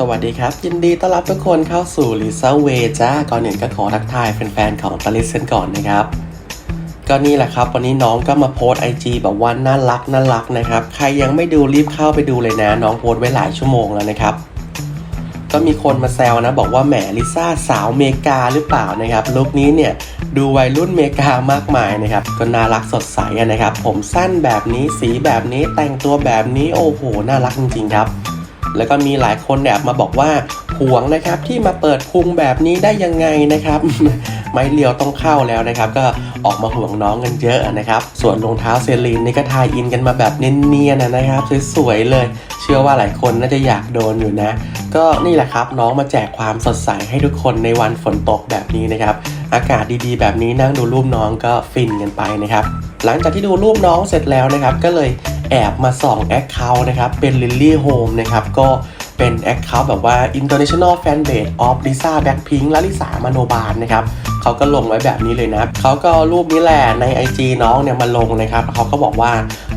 สวัสดีครับ ยินดีต้อนรับทุกคนเข้าสู่ลิซ่าเวจ้าก่อนอื่นก็ขอทักทายแฟนๆของตาลิสกันก่อนนะครับ ก็นี่แหละครับวันนี้น้องก็มาโพสไอจีแบบว่าน่ารักน่ารักนะครับ ใครยังไม่ดูรีบเข้าไปดูเลยนะ น้องโพสไว้หลายชั่วโมงแล้วนะครับ ก็มีคนมาแซวนะ บอกว่าแหมลิซ่าสาวเมกาหรือเปล่านะครับลุคนี้เนี่ยดูวัยรุ่นเมกามากมายนะครับก็น่ารักสดใสนะครับ ผมสั้นแบบนี้สีแบบนี้แต่งตัวแบบนี้โอ้โหน่ารักจริงๆครับ แล้วก็มีหลายคนแอบมาบอกว่าห่วงนะครับที่มาเปิดพุงแบบนี้ได้ยังไงนะครับ ไม้เลียวต้องเข้าแล้วนะครับ ก็ออกมาห่วงน้องกันเยอะนะครับ ส่วนรองเท้าเซรีนนี่ก็ทายอินกันมาแบบเนียนๆนะครับสวยๆเลย เชื่อว่าหลายคนน่าจะอยากโดนอยู่นะ ก็นี่แหละครับน้องมาแจกความสดใสให้ทุกคนในวันฝนตกแบบนี้นะครับอากาศดีๆ แบบนี้นั่งดูรูปน้องก็ฟินกันไปนะครับหลังจากที่ดูรูปน้องเสร็จแล้วนะครับ ก็เลย แอบมาส่องแอคเคาท์นะครับ เป็น Lily Home นะครับ ก็เป็นแอคเคาท์แบบว่า International Fan Base of Lisa Blackpink และลิสามโนบาลนะครับเขาก็ลงไว้แบบนี้เลยนะเขาก็รูปนี้แหละใน IG น้องเนี่ยมาลงนะครับเขาก็บอกว่า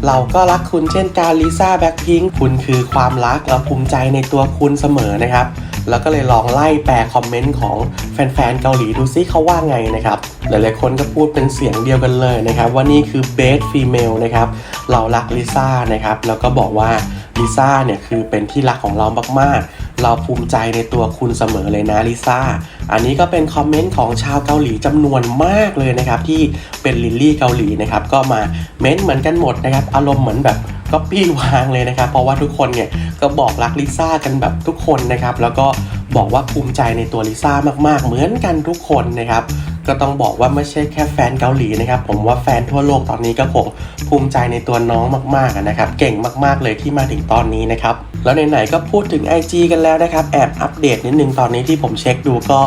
เราก็รักคุณเช่นการลิซ่าแบ็คพิงคุณคือความรักเราภูมิใจในตัวคุณเสมอนะครับ แล้วก็เลยลองไล่แปลคอมเมนต์ของแฟนๆเกาหลีดูซิเขาว่าไงนะครับหลายๆคนก็พูดเป็นเสียงเดียวกันเลยนะครับว่านี่คือเบสฟีเมลนะครับเรารักลิซ่านะครับแล้วก็บอกว่าลิซ่าเนี่ยคือเป็นที่รักของเรามากๆ เราภูมิใจในตัวคุณเสมอเลยนะลิซ่า อันนี้ก็เป็นคอมเมนต์ของชาวเกาหลีจำนวนมากเลยนะครับที่เป็นลิลลี่เกาหลีนะครับก็มาเม้นต์เหมือนกันหมดนะครับอารมณ์เหมือนแบบ ก็ปี้วางเลยนะครับ เพราะว่าทุกคนเนี่ยก็บอกรักลิซ่ากันแบบทุกคนนะครับ แล้วก็บอกว่าภูมิใจในตัวลิซ่ามากๆ เหมือนกันทุกคนนะครับ ก็ต้องบอกว่าไม่ใช่แค่แฟนเกาหลีนะครับ ผมว่าแฟนทั่วโลกตอนนี้ก็คงภูมิใจในตัวน้องมากๆนะครับ เก่งมากๆเลยที่มาถึงตอนนี้นะครับ แล้วไหนๆก็พูดถึง IG กันแล้วนะครับ แอบอัปเดตนิดนึงตอนนี้ที่ผมเช็คดูก็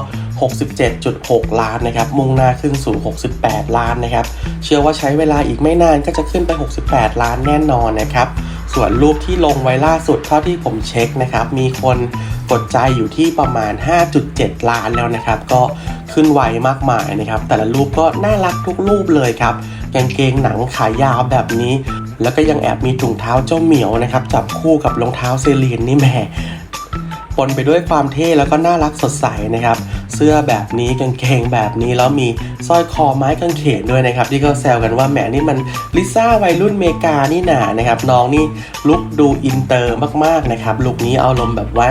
67.6 ล้านนะครับ มุ่งหน้าขึ้นสู่ 68 ล้านนะครับ เชื่อว่าใช้เวลาอีกไม่นานก็จะขึ้นไป 68 ล้านแน่นอนนะครับ ส่วนรูปที่ลงไว้ล่าสุดเท่าที่ผมเช็คนะครับ มีคนกดใจอยู่ที่ประมาณ 5.7 ล้านแล้วนะครับ ก็ขึ้นไวมากมายนะครับ แต่ละรูปก็น่ารักทุกรูปเลยครับกางเกงหนังขายาวแบบนี้ แล้วก็ยังแอบมีถุงเท้าเจ้าเหมียวนะครับ จับคู่กับรองเท้าเซรีนนี่แหมปนไปด้วยความเท่แล้วก็น่ารักสดใสนะครับ เสื้อแบบนี้กางเกงแบบนี้แล้วมีสร้อยคอไม้กางเขนด้วยนะครับ ที่เขาแซวกันว่าแหมนี่มันลิซ่าวัยรุ่นเมกานี่หนานะครับน้องนี่ลุคดูอินเตอร์มากๆนะครับลุคนี้เอาลมณ์แบบว่า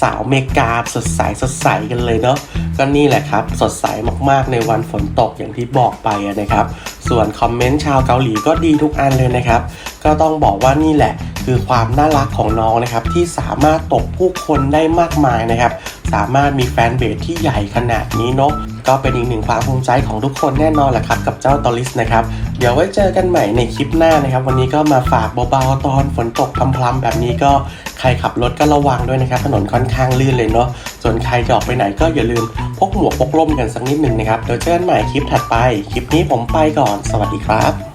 สาวเมกาสดใสสดใสกันเลยเนาะก็นี่แหละครับ สดใสมากๆในวันฝนตกอย่างที่บอกไปนะครับ ส่วนคอมเมนต์ชาวเกาหลีก็ดีทุกอันเลยนะครับ ก็ต้องบอกว่านี่แหละคือความน่ารักของน้องนะครับที่สามารถตกผู้คนได้มากมายนะครับสามารถมีแฟนเบสที่ใหญ่ขนาดนี้เนาะก็เป็นอีกหนึ่งความภูมิใจของทุกคนแน่นอนแหละครับกับเจ้าตอลิสนะครับ เดี๋ยวไว้เจอกันใหม่ในคลิปหน้านะครับ วันนี้ก็มาฝากเบาๆตอนฝนตกพรำๆแบบนี้ก็ใครขับรถก็ระวังด้วยนะครับ ถนนค่อนข้างลื่นเลยเนาะส่วนใครจะออกไปไหนก็อย่าลืมพกหมวกพกร่มกันสักนิดหนึ่งนะครับเดี๋ยวเจอกันใหม่คลิปถัดไป คลิปนี้ผมไปก่อน สวัสดีครับ